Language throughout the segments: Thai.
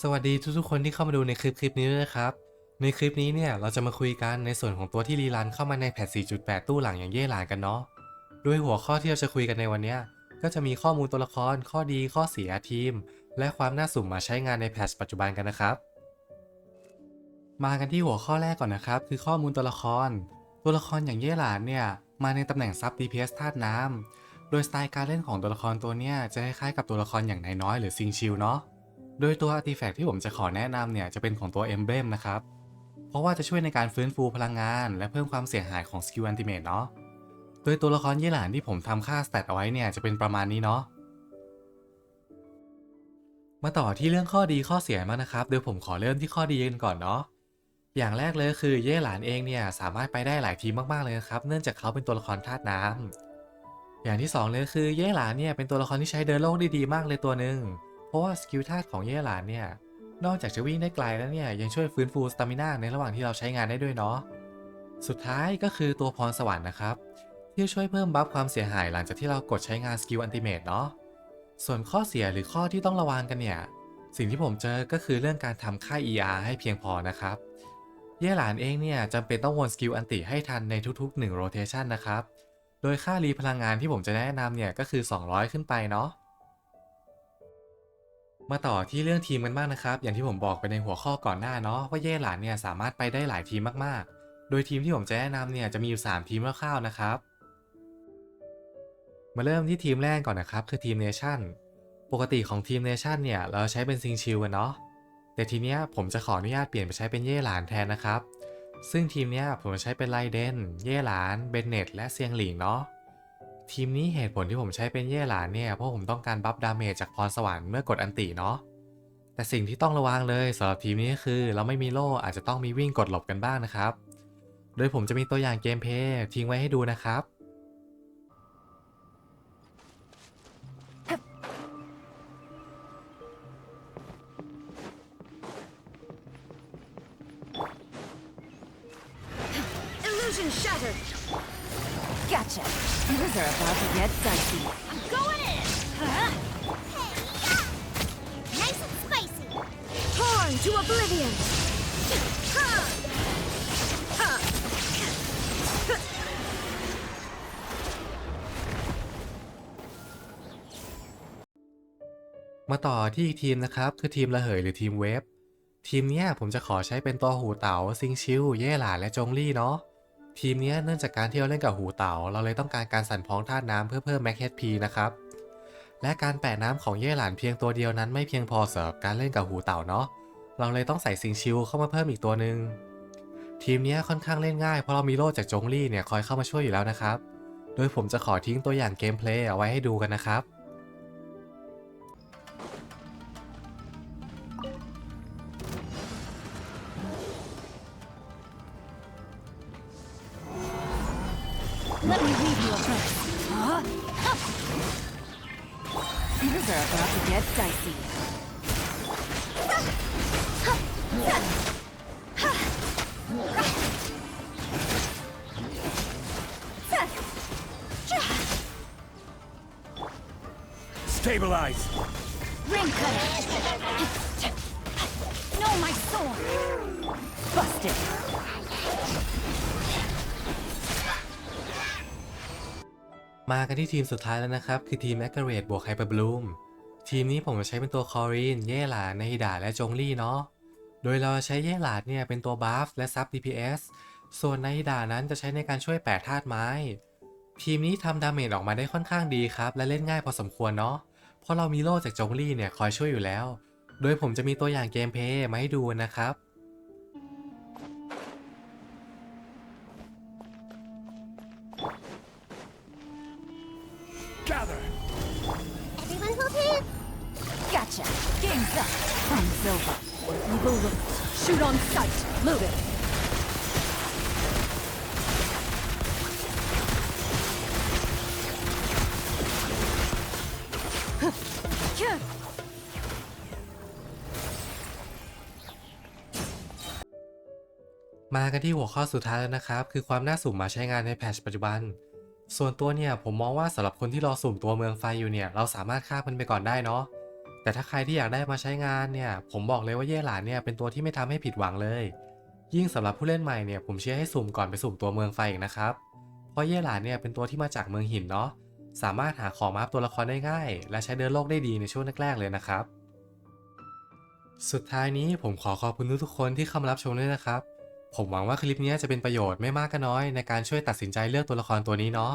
สวัสดีทุกๆคนที่เข้ามาดูในคลิปคลิปนี้ด้วยนะครับ ในคลิปนี้เนี่ยเราจะมาคุยกันในส่วนของตัวที่รีรันเข้ามาในแพท 4.8 ตู้หลังอย่างเย่หลานกันเนาะ โดยหัวข้อที่เราจะคุยกันในวันนี้ก็จะมีข้อมูลตัวละคร ข้อดี ข้อเสียทีม และความน่าสุ่มมาใช้งานในแพทปัจจุบันกันนะครับ มากันที่หัวข้อแรกก่อนนะครับ คือข้อมูลตัวละคร ตัวละครอย่างเย่หลานเนี่ยมาในตำแหน่งซับ DPS ธาตุน้ำโดยสไตล์การเล่นของตัวละครตัวนี้จะคล้ายๆกับตัวละครอย่างนายน้อยหรือซิงชิลเนาะ โดยตัวอาร์ติแฟกต์ที่ผมจะขอแนะนำเนี่ยจะเป็นของตัว Emblem นะครับ เพราะว่าจะช่วยในการฟื้นฟูพลังงาน และเพิ่มความเสียหายของสกิลอันติเมตเนาะ โดยตัวละครยี่หลานที่ผมทำค่าสเตตเอาไว้เนี่ยจะเป็นประมาณนี้เนาะ มาต่อที่เรื่องข้อดีข้อเสียมานะครับ โดยผมขอเริ่มที่ข้อดีกันก่อนเนาะ อย่างแรกเลยคือเย่หลานเองเนี่ยสามารถไปได้หลายทีมมากๆเลยนะครับ เนื่องจากเขาเป็นตัวละครธาตุน้ำอย่างที่สองเลยคือเย่หลานเนี่ยเป็นตัวละครที่ใช้เดินโลกได้ดีมากเลยตัวหนึ่ง ราะว่าสกิลธาตุของเย่หลานเนี่ย นอกจากจะวิ่งได้ไกลแล้วเนี่ย ยังช่วยฟื้นฟูสตามินาในระหว่างที่เราใช้งานได้ด้วยเนาะ สุดท้ายก็คือตัวพรสวรรค์นะครับ ที่ช่วยเพิ่มบัฟความเสียหายหลังจากที่เรากดใช้งานสกิลอันติเมตเนาะ ส่วนข้อเสียหรือข้อที่ต้องระวังกันเนี่ย สิ่งที่ผมเจอก็คือเรื่องการทำค่า ER ให้เพียงพอนะครับ เย่หลานเองเนี่ยจำเป็นต้องวนสกิลอันติให้ทันในทุกๆ1 rotation นะครับ โดยค่ารีพลังงานที่ผมจะแนะนำเนี่ยก็คือ 200 ขึ้นไปเนาะ มาต่อที่เรื่องทีมกันบ้างนะครับ อย่างที่ผมบอกไปในหัวข้อก่อนหน้าเนาะว่าเย่หลานเนี่ยสามารถไปได้หลายทีมมากๆ โดยทีมที่ผมจะแนะนำเนี่ยจะมีอยู่ 3 ทีมคร่าวๆนะครับ มาเริ่มที่ทีมแรกก่อนนะครับ คือทีมเนชั่น ปกติของทีมเนชั่นเนี่ยเราใช้เป็นซิงชิลกันเนาะ แต่ทีเนี้ยผมจะขออนุญาตเปลี่ยนไปใช้เป็นเย่หลานแทนนะครับ ซึ่งทีมเนี้ยผมจะใช้เป็นไลเดน เย่หลาน เบนเน็ตและเซียงหลิงเนาะ ทีมนี้เหตุผลที่ผมใช้เป็นเย่หลานเนี่ยเพราะผมต้องการบัฟดาเมจจากพรสวรรค์เมื่อกดอันติเนาะแต่สิ่งที่ต้องระวังเลยสำหรับทีมนี้คือเราไม่มีโล่อาจจะต้องมีวิ่งกดหลบกันบ้างนะครับ โดยผมจะมีตัวอย่างเกมเพย์ทิ้งไว้ให้ดูนะครับ shattered. Gotcha. Things are about to get dicey. I'm going in. Huh? Nice and spicy. Torn to oblivion. Huh. Huh. มาต่อที่อีกทีมนะครับ คือทีมระเหยหรือทีมเวฟทีมเนี้ยผมจะขอใช้เป็นตัวหูเต๋าซิงชิวเย่หลานและจงลี่เนาะ ทีมนี้เนื่องจากการที่เราเล่นกับหูเต๋าเราเลยต้องการการสั่นพ้องธาตุน้ำเพื่อเพิ่มแม็กเฮดพีนะครับ และการแปะน้ำของเย่หลานเพียงตัวเดียวนั้นไม่เพียงพอสำหรับการเล่นกับหูเต่าเนาะ เราเลยต้องใส่ซิงชิวเข้ามาเพิ่มอีกตัวหนึ่งทีมนี้ค่อนข้างเล่นง่ายเพราะเรามีโล่จากจงลี่เนี่ยคอยเข้ามาช่วยอยู่แล้วนะครับ โดยผมจะขอทิ้งตัวอย่างเกมเพลย์เอาไว้ให้ดูกันนะครับ Let me read you a verse. Huh? Things are about to get dicey. Stabilize! Ring cutter. No, my sword. Busted. มากันที่ทีมสุดท้ายแล้วนะครับ คือทีม a c c u r a t e บวก Hyper Bloom ทีมนี้ผมจะใช้เป็นตัวคอรีน เย่หลานในฮิดาและจงลี่เนาะ โดยเราใช้เย่หลานเนี่ยเป็นตัวบัฟและซับ DPS ส่วนในฮิดานั้นจะใช้ในการช่วยแปะธาตุไม้ ทีมนี้ทำดาเมจออกมาได้ค่อนข้างดีครับ และเล่นง่ายพอสมควรเนาะ เพราะเรามีโล่จากจงลี่เนี่ยคอยช่วยอยู่แล้ว โดยผมจะมีตัวอย่างเกมเพลย์มาให้ดูนะครับ Gather! Everyone hold hands. Gotcha. Game's up. Fun's over. Evil look. Shoot on sight. Loaded. Huh. มากันที่หัวข้อสุดท้ายแล้วนะครับ คือความน่าสุ่มมาใช้งานในแพทชปัจจุบัน ส่วนตัวเนี่ยผมมองว่าสำหรับคนที่รอสุ่มตัวเมืองไฟอยู่เนี่ยเราสามารถข้ามมันไปก่อนได้เนาะแต่ถ้าใครที่อยากได้มาใช้งานเนี่ยผมบอกเลยว่าเย่หลานเนี่ยเป็นตัวที่ไม่ทำให้ผิดหวังเลย ยิ่งสำหรับผู้เล่นใหม่เนี่ยผมเชื่อให้สุ่มก่อนไปสุ่มตัวเมืองไฟอีกนะครับเพราะเย่หลานเนี่ยเป็นตัวที่มาจากเมืองหินเนาะสามารถหาของมาอัพตัวละครได้ง่าย และใช้เดินโลกได้ดีในช่วงแรกๆเลยนะครับ สุดท้ายนี้ผมขอขอบคุณทุกคนที่เข้ามารับชมด้วยนะครับ ผมหวังว่าคลิปนี้จะเป็นประโยชน์ไม่มากก็น้อยในการช่วยตัดสินใจเลือกตัวละครตัวนี้เนาะ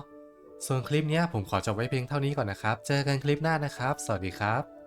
ส่วนคลิปนี้ผมขอจบไว้เพียงเท่านี้ก่อนนะครับ เจอกันคลิปหน้านะครับ สวัสดีครับ